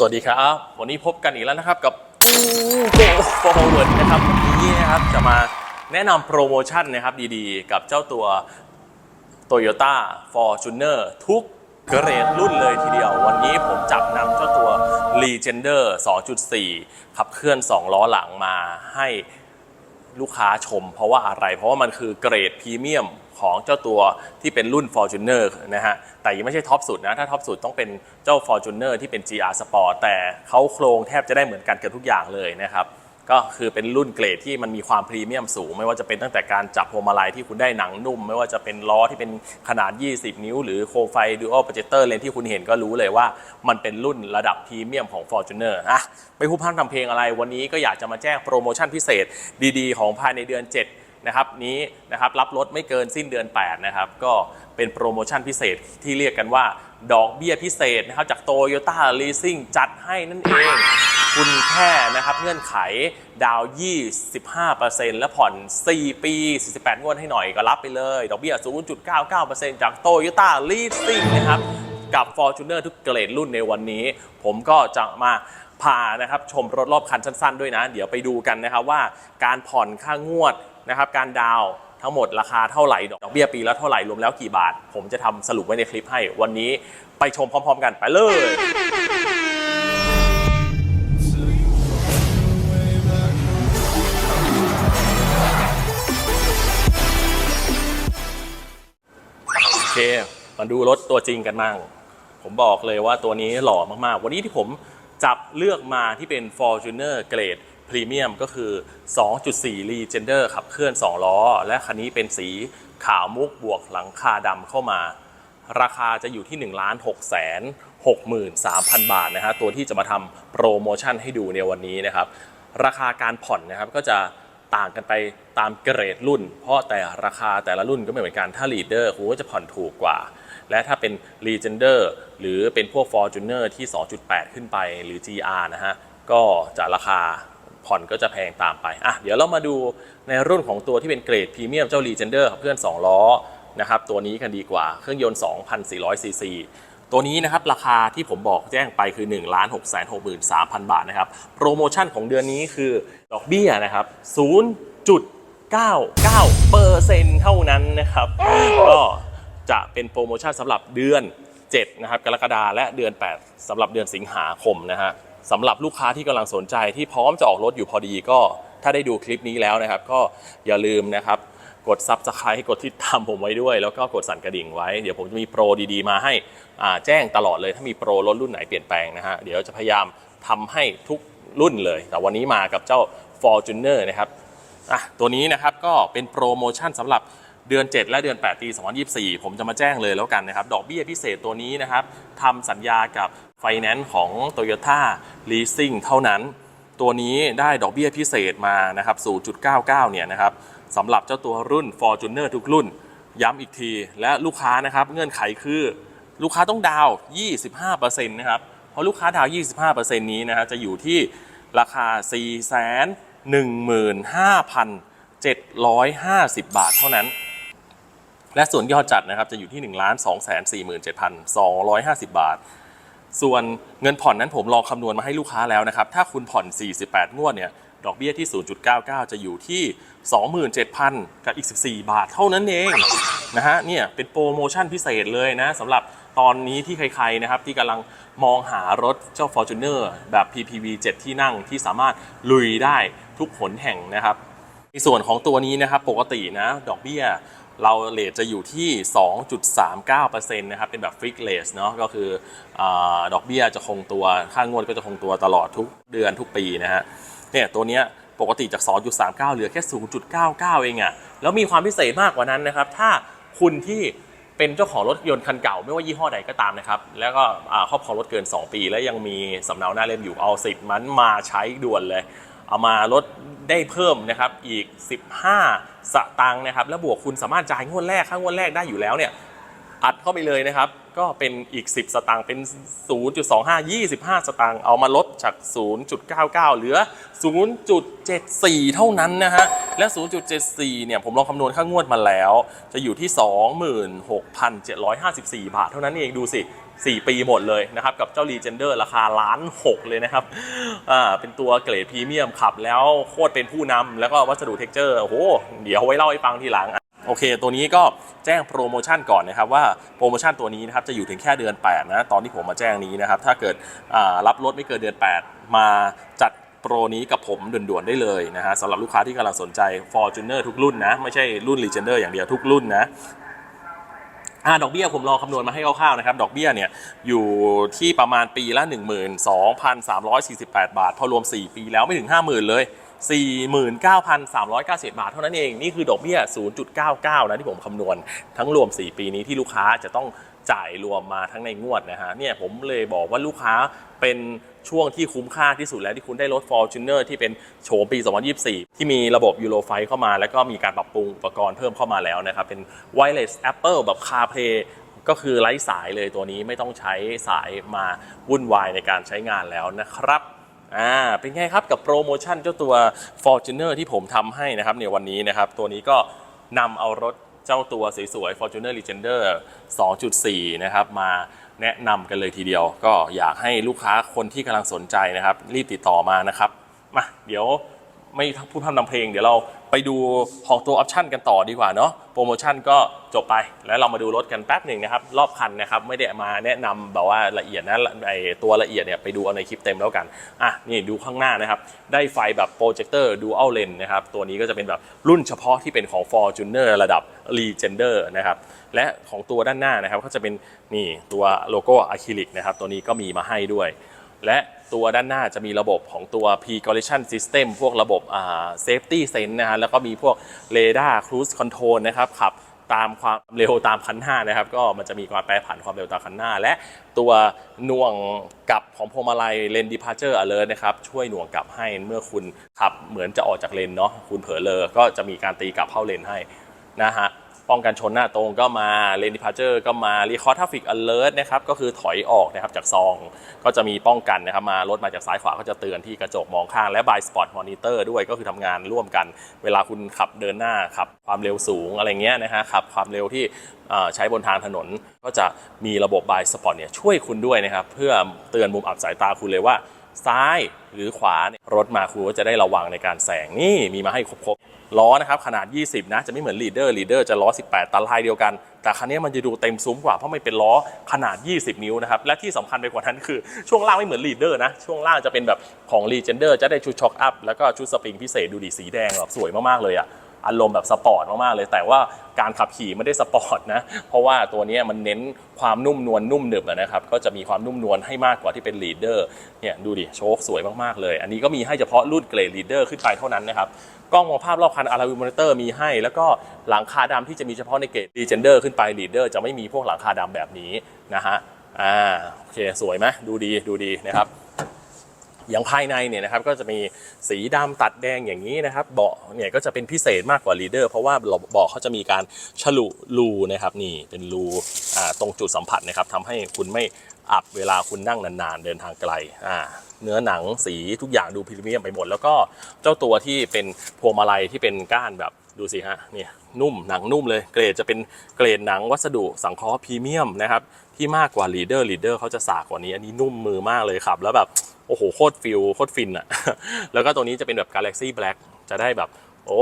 สวัสดีครับ วันนี้พบกันอีกแล้วนะครับกับกูโกฟอร์เวิร์ดนะครับวันนี้นะครับจะมาแนะนำโปรโมชั่นนะครับดีๆ กับเจ้าตัว Toyota Fortuner ทุกเกรดรุ่นเลยทีเดียว วันนี้ผมจับนำเจ้าตัว Legender 2.4 ขับเคลื่อน 2 ล้อหลังมาให้ลูกค้าชม เพราะว่าอะไรเพราะว่ามันคือเกรดพรีเมียม ของเจ้าตัวที่เป็นรุ่น Fortuner นะฮะ แต่ยังไม่ใช่ท็อปสุดนะ ถ้าท็อปสุดต้องเป็นเจ้า Fortuner ที่เป็น GR Sport แต่เขาโครงแทบจะได้เหมือนกันเกือบทุกอย่างเลยนะครับก็คือเป็นรุ่นเกรดที่มันมีความพรีเมียมสูง ไม่ว่าจะเป็นตั้งแต่การจับพวงมาลัยที่คุณได้หนังนุ่ม ไม่ว่าจะเป็นล้อที่เป็นขนาด 20 นิ้ว หรือโคมไฟ Dual Projector เลนที่คุณเห็นก็รู้เลยว่า มันเป็นรุ่นระดับพรีเมียมของ Fortuner อะไม่พูดพร่ำทำเพลงอะไรวันนี้ก็อยากจะมาแจ้งโปรโมชั่นพิเศษดีๆ ของภายในเดือน 7 นะครับนี้นะครับรับรถไม่เกินสิ้นเดือน 8 นะครับ ก็เป็นโปรโมชั่นพิเศษที่เรียกกันว่า ดอกเบี้ยพิเศษนะครับจากโตโยต้าลีซิ่งจัดให้นั่นเอง คุณแค่นะครับเงื่อนไขดาว 25%และผ่อน 4 ปี 48 งวดให้หน่อยก็รับไปเลย ดอกเบี้ย 0.99%จากโตโยต้าลีซิ่งนะครับกับ Fortuner ทุกเกรดรุ่นในวันนี้ ผมก็จะมาพานะครับชมรถรอบคันสั้นๆด้วยนะ เดี๋ยวไปดูกันนะครับว่าการผ่อนค่างวด นะครับการดาวทั้งหมดราคาเท่าไหร่ดอกเบี้ยปีละเท่าไหร่รวมแล้วกี่บาท ผมจะทำสรุปไว้ในคลิปให้ วันนี้ไปชมพร้อม ๆ กันไปเลยโอเคมาดูรถตัวจริงกันมั่งผมบอกเลยว่าตัวนี้หล่อมากๆ วันนี้ที่ผมจับเลือกมาที่เป็น Fortuner เกรด พรีเมียมก็คือ 2.4 Legender ขับเคลื่อน 2 ล้อ และคันนี้เป็นสีขาวมุกบวกหลังคาดำเข้ามา ราคาจะอยู่ที่ 1 6 6 3 0 0 0 บาทนะฮะตัวที่จะมาทำโปรโมชั่นให้ดูในวันนี้นะครับ ราคาการผ่อนนะครับก็จะต่างกันไปตามเกรดรุ่น เพราะแต่ราคาแต่ละรุ่นก็ไม่เหมือนกัน ถ้า Leader คุณก็จะผ่อนถูกกว่า และถ้าเป็น Legender หรือเป็นพวก Fortuner ที่ 2.8 ขึ้นไปหรือ GR นะฮะ ก็จะราคา ผ่อนก็จะแพงตามไปอะเดี๋ยวเรามาดูในรุ่นของตัวที่เป็นเกรดพรีเมียมเจ้า Legender ขับเคลื่อน 2 ล้อนะครับตัวนี้กันดีกว่าเครื่องยนต์ 2,400 ซีซีตัวนี้นะครับราคาที่ผมบอกแจ้งไปคือ 1 6 6 3 0 0 0 บาทนะครับโปรโมชั่นของเดือนนี้คือดอกเบี้ยนะครับ0.99เปอร์เซ็นเท่านั้นนะครับก็จะเป็นโปรโมชั่นสำหรับเดือน7นะครับกรกฎาและเดือน 8สำหรับเดือนสิงหาคมนะฮะ สำหรับลูกค้าที่กำลังสนใจที่พร้อมจะออกรถอยู่พอดีก็ถ้าได้ดูคลิปนี้แล้วนะครับ ก็อย่าลืมนะครับกด Subscribe กดติดตามผมไว้ด้วย แล้วก็กดสั่นกระดิ่งไว้ เดี๋ยวผมจะมีโปรดีๆ มาให้แจ้งตลอดเลย ถ้ามีโปรรถรุ่นไหนเปลี่ยนแปลงนะฮะเดี๋ยวจะพยายามทำให้ทุกรุ่นเลย แต่วันนี้มากับเจ้า Fortuner นะครับอะตัวนี้นะครับก็เป็นโปรโมชั่นสำหรับเดือน 7 และเดือน 8 ปี 2024 ผมจะมาแจ้งเลยแล้วกันนะครับ ดอกเบี้ยพิเศษตัวนี้นะครับทำสัญญากับ ไฟแนนซ์ของ Toyota Leasing เท่านั้น ตัวนี้ได้ดอกเบี้ยพิเศษมานะครับ 0.99 เนี่ยนะครับสำหรับเจ้าตัวรุ่น Fortuner ทุกรุ่น ย้ำอีกที และลูกค้านะครับ เงื่อนไขคือลูกค้าต้องดาวน์25%นะครับ เพราะลูกค้าดาวน์25%นี้นะฮะจะอยู่ที่ราคา 415,750 บาทเท่านั้น และส่วนยอดจัดนะครับจะอยู่ที่ 1 2 4 7 2 5 0 บาท ส่วนเงินผ่อนนั้นผมลองคำนวณมาให้ลูกค้าแล้วนะครับ ถ้าคุณผ่อน 48 งวดเนี่ย ดอกเบี้ยที่ 0.99 จะอยู่ที่ 27,000 กับอีก 14 บาทเท่านั้นเองนะฮะ เนี่ยเป็นโปรโมชั่นพิเศษเลยนะสำหรับตอนนี้ที่ใครๆนะครับที่กำลังมองหารถเจ้า Fortuner แบบ PPV 7 ที่นั่งที่สามารถลุยได้ทุกหนแห่งนะครับในส่วนของตัวนี้นะครับปกตินะดอกเบี้ย เราเลทจะอยู่ที่ 2.39%นะครับเป็นแบบฟิกเลสเนาะก็คืออดอกเบี้ยจะคงตัวค่างวดก็จะคงตัวตลอดทุกเดือนทุกปีนะฮะเนี่ยตัวเนี้ยปกติจาก 2.39 เหลือแค่ 0.99 เองอะแล้วมีความพิเศษมากกว่านั้นนะครับ ถ้าคุณที่เป็นเจ้าของรถยนต์คันเก่าไม่ว่ายี่ห้อใดก็ตามนะครับ แล้วก็ครอบครองรถเกิน 2 ปี แล้วยังมีสำเนาหน้าเล่มอยู่เอาสิทธิ์มันมาใช้ด่วนเลย เอามาลดได้เพิ่มนะครับอีก 15 สตางค์นะครับ แล้วบวกคุณสามารถจ่ายงวดแรกค่างวดแรกได้อยู่แล้วเนี่ยอัดเข้าไปเลยนะครับ ก็เป็นอีก 10 สตางค์เป็น 0.25 25 สตางค์เอามาลดจาก 0.99 เหลือ 0.74 เท่านั้นนะฮะ และ 0.74 เนี่ยผมลองคำนวณค่างวดมาแล้ว จะอยู่ที่ 26,754 บาท เท่านั้นเองดูสิ 4 ปีหมดเลยนะครับ กับเจ้า Legender ราคาล้านหกเลยนะครับ อ่า เป็นตัวเกรดพรีเมียมขับแล้วโคตรเป็นผู้นำแล้วก็วัสดุเท็กเจอร์ โอ้โห เดี๋ยวไว้เล่าให้ฟังทีหลังโอเค ตัวนี้ก็แจ้งโปรโมชั่นก่อนนะครับว่าโปรโมชั่นตัวนี้นะครับจะอยู่ถึงแค่เดือน 8 นะ ตอนที่ผมมาแจ้งนี้นะครับ ถ้าเกิดอ่ารับรถไม่เกินเดือน 8 มาจัด โปรนี้กับผมด่วนๆได้เลยนะฮะสำหรับลูกค้าที่กำลังสนใจ Fortuner ทุกรุ่นนะ ไม่ใช่รุ่น Legender อย่างเดียวทุกรุ่นนะอ่าดอกเบี้ยผมลองคำนวณมาให้คร่าวๆนะครับ ดอกเบี้ยเนี่ยอยู่ที่ประมาณปีละ 12,348 บาท พอรวม 4 ปีแล้วไม่ถึง 50,000 เลย 49,390 บาทเท่านั้นเอง นี่คือดอกเบี้ย 0.99 นะที่ผมคำนวณทั้งรวม 4 ปีนี้ที่ลูกค้าจะต้องจ่ายรวมมาทั้งในงวดนะฮะเนี่ยผมเลยบอกว่าลูกค้าเป็น ช่วงที่คุ้มค่าที่สุดแล้วที่คุณได้รถ Fortuner ที่เป็นโฉมปี 2024 ที่มีระบบ Euro 5เข้ามา แล้วก็มีการปรับปรุงอุปกรณ์เพิ่มเข้ามาแล้วนะครับ เป็น Wireless Apple แบบ CarPlay ก็คือไร้สายเลยตัวนี้ไม่ต้องใช้สายมาวุ่นวายในการใช้งานแล้วนะครับอ่าเป็นไงครับกับโปรโมชั่นเจ้าตัว Fortuner ที่ผมทำให้นะครับในวันนี้นะครับ ตัวนี้ก็นำเอารถเจ้าตัวสวยๆ Fortuner Legender 2.4 นะครับมา แนะนำกันเลยทีเดียว ก็อยากให้ลูกค้าคนที่กำลังสนใจนะครับ รีบติดต่อมานะครับมาเดี๋ยว ไม่พูดพร่ำนำเพลง เดี๋ยวเราไปดูของตัวออปชันกันต่อดีกว่าเนาะโปรโมชั่นก็จบไปแล้วเรามาดูรถกันแป๊บหนึ่งนะครับ รอบคันนะครับ ไม่ได้มาแนะนำแบบว่าละเอียดนะไอตัวละเอียดเนี่ยไปดูเอาในคลิปเต็มแล้วกัน อะ นี่ดูข้างหน้านะครับ ได้ไฟแบบโปรเจคเตอร์ดูอัลเลนนะครับ ตัวนี้ก็จะเป็นแบบรุ่นเฉพาะที่เป็นของ Fortuner ระดับ Legender นะครับและของตัวด้านหน้านะครับก็จะเป็นนี่ตัวโลโก้อะคริลิกนะครับตัวนี้ก็มีมาให้ด้วย และตัวด้านหน้าจะมีระบบของตัว P Collision System พวกระบบ Safety Sense นะฮะแล้วก็มีพวก Radar Cruise Control นะครับขับตามความเร็วตามคันหน้านะครับ ก็มันจะมีการแปรผันความเร็วตามคันหน้า และตัวหน่วงกลับของพวงมาลัย Lane Departure Alert นะครับ ช่วยหน่วงกลับให้เมื่อคุณขับเหมือนจะออกจากเลนเนาะคุณเผลอเลอก็จะมีการตีกลับเข้าเลนให้นะฮะ ป้องกันชนหน้าตรงก็มาเลนดิพาร์เจอร์ก็มารีคอร์ t ท a ฟิกอ l e r t นะครับก็คือถอยออกนะครับจากซองก็จะมีป้องกันนะครับมารถมาจากซ้ายขวาก็จะเตือนที่กระจกมองข้างและ by spot monitor ด้วยก็คือทำงานร่วมกัน เวลาคุณขับเดินหน้าขับความเร็วสูงอะไรเงี้ยนะฮะขับความเร็วที่ใช้บนทางถนนก็จะมีระบบ by spot เนี่ยช่วยคุณด้วยนะครับเพื่อเตือนมุมอับสายตาคุณเลยว่าซ้ายหรือขวาเนี่ยรถมาคุณก็จะได้ระวังในการแซงนี่มีมาให้ครบ ล้อนะครับขนาด 20 นะ จะไม่เหมือนลีดเดอร์ลีดเดอร์จะล้อ 18ตาลายเดียวกัน แต่คันนี้มันจะดูเต็มซุ้มกว่า เพราะมันเป็นล้อขนาด 20 นิ้วนะครับ และที่สำคัญไปกว่านั้นคือช่วงล่างไม่เหมือนลีดเดอร์นะ ช่วงล่างจะเป็นแบบของลีเจนเดอร์จะได้ชุดช็อคอัพแล้วก็ชุดสปริงพิเศษดูดีสีแดงแบบสวยมากๆเลยอะ อารมณ์แบบสปอร์ตมากๆเลย แต่ว่าการขับขี่ไม่ได้สปอร์ตนะเพราะว่าตัวนี้มันเน้นความนุ่มนวลนุ่มหนึบนะครับก็จะมีความนุ่มนวลให้มากกว่าที่เป็นลีดเดอร์เนี่ยดูดิโชคสวยมากๆเลย อันนี้ก็มีให้เฉพาะรุ่นเกรดลีดเดอร์ขึ้นไปเท่านั้นนะครับกล้องมองภาพรอบคันอาราวิมอนิเตอร์มีให้ แล้วก็หลังคาดำที่จะมีเฉพาะในเกรดลีเจนเดอร์ขึ้นไปลีดเดอร์จะไม่มีพวกหลังคาดำแบบนี้นะฮะอ่าโอเคสวยไหมดูดีดูดีนะครับ อย่างภายในเนี่ยนะครับก็จะมีสีดำตัดแดงอย่างนี้นะครับเบาะเนี่ยก็จะเป็นพิเศษมากกว่าลีเดอร์เพราะว่าเบาะเขาจะมีการฉลุรูนะครับนี่เป็นรูตรงจุดสัมผัสนะครับทำให้คุณไม่อับเวลาคุณนั่งนานๆ เดินทางไกลอ่าเนื้อหนังสีทุกอย่างดูพรีเมียมไปหมด แล้วก็เจ้าตัวที่เป็นพวงมาลัยที่เป็นก้านแบบดูสิฮะเนี่ยนุ่มหนังนุ่มเลย เกรดจะเป็นเกรดหนังวัสดุสังเคราะห์พรีเมียมนะครับที่มากกว่าลีเดอร์ลีเดอร์เขาจะสากกว่านี้ อันนี้นุ่มมือมากเลยครับ แล้วแบบ โอ้โหโคตรฟิลโคตรฟินอะแล้วก็ตัวนี้จะเป็นแบบ Galaxy Black จะได้แบบ โอ้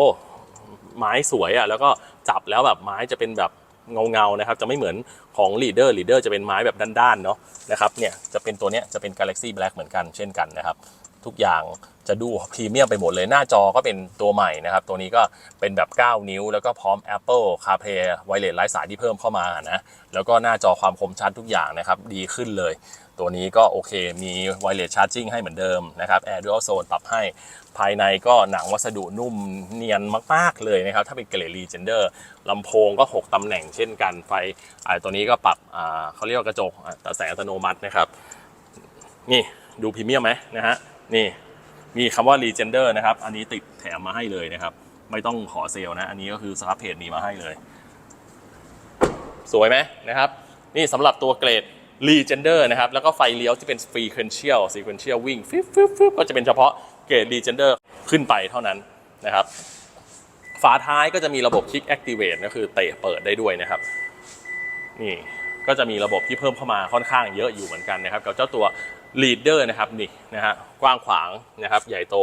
ไม้สวยอะแล้วก็จับแล้วแบบไม้จะเป็นแบบเงาเงาๆนะครับ จะไม่เหมือนของ Leader Leader จะเป็นไม้แบบด้านๆเนาะนะครับเนี่ยจะเป็นตัวเนี้ยจะเป็น Galaxy Black เหมือนกันเช่นกันนะครับ ทุกอย่าง จะดูพรีเมียมไปหมดเลยหน้าจอก็เป็นตัวใหม่นะครับ ตัวนี้ก็เป็นแบบ 9 นิ้ว แล้วก็พร้อม Apple CarPlay ไวเลสไร้สายที่เพิ่มเข้ามานะแล้วก็หน้าจอความคมชัดทุกอย่างนะครับ ดีขึ้นเลย ตัวนี้ก็โอเคมีไวเลสชาร์จิ่งให้เหมือนเดิมนะครับ Air Dual Zone ปรับให้ภายในก็หนังวัสดุนุ่มเนียนมาก ๆ เลยนะครับ ถ้าเป็นเกรดรีเจนเดอร์ลำโพงก็ 6 ตำแหน่งเช่นกันไฟอ่าตัวนี้ก็ปรับอ่าเขาเรียกว่ากระจกแต่แสงอัตโนมัตินะครับ นี่ดูพรีเมียมไหมนะฮะนี่ มีคำว่า Legender นะครับ อันนี้ติดแถมมาให้เลยนะครับ ไม่ต้องขอเซลนะ อันนี้ก็คือสครับเพจมีมาให้เลย สวยไหมนะครับ นี่สำหรับตัวเกรด Legender นะครับ แล้วก็ไฟเลี้ยวที่เป็น Frequential Sequential วิ่งฟิบฟิบฟิบก็จะเป็นเฉพาะเกรด Legender ขึ้นไปเท่านั้นนะครับ ฝาท้ายก็จะมีระบบ Kick Activate ก็คือเตะเปิดได้ด้วยนะครับ นี่ ก็จะมีระบบที่เพิ่มเข้ามาค่อนข้างเยอะอยู่เหมือนกันนะครับกับเจ้าตัว Leader นะครับนี่นะฮะกว้างขวางนะครับใหญ่โต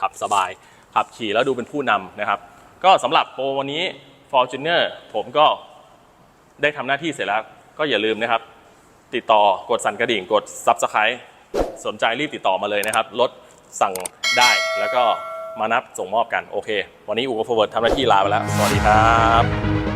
ขับสบาย ขับขี่แล้วดูเป็นผู้นำนะครับ ก็สำหรับโปรวันนี้ Fortuner ผมก็ได้ทำหน้าที่เสร็จแล้วก็อย่าลืมนะครับ ติดต่อกดสั่นกระดิ่งกด Subscribe สนใจรีบติดต่อมาเลยนะครับรถสั่งได้แล้วก็มานับส่งมอบกัน โอเค วันนี้อู๋กับฟอร์เวิร์ดทำหน้าที่ลาไปแล้ว สวัสดีครับ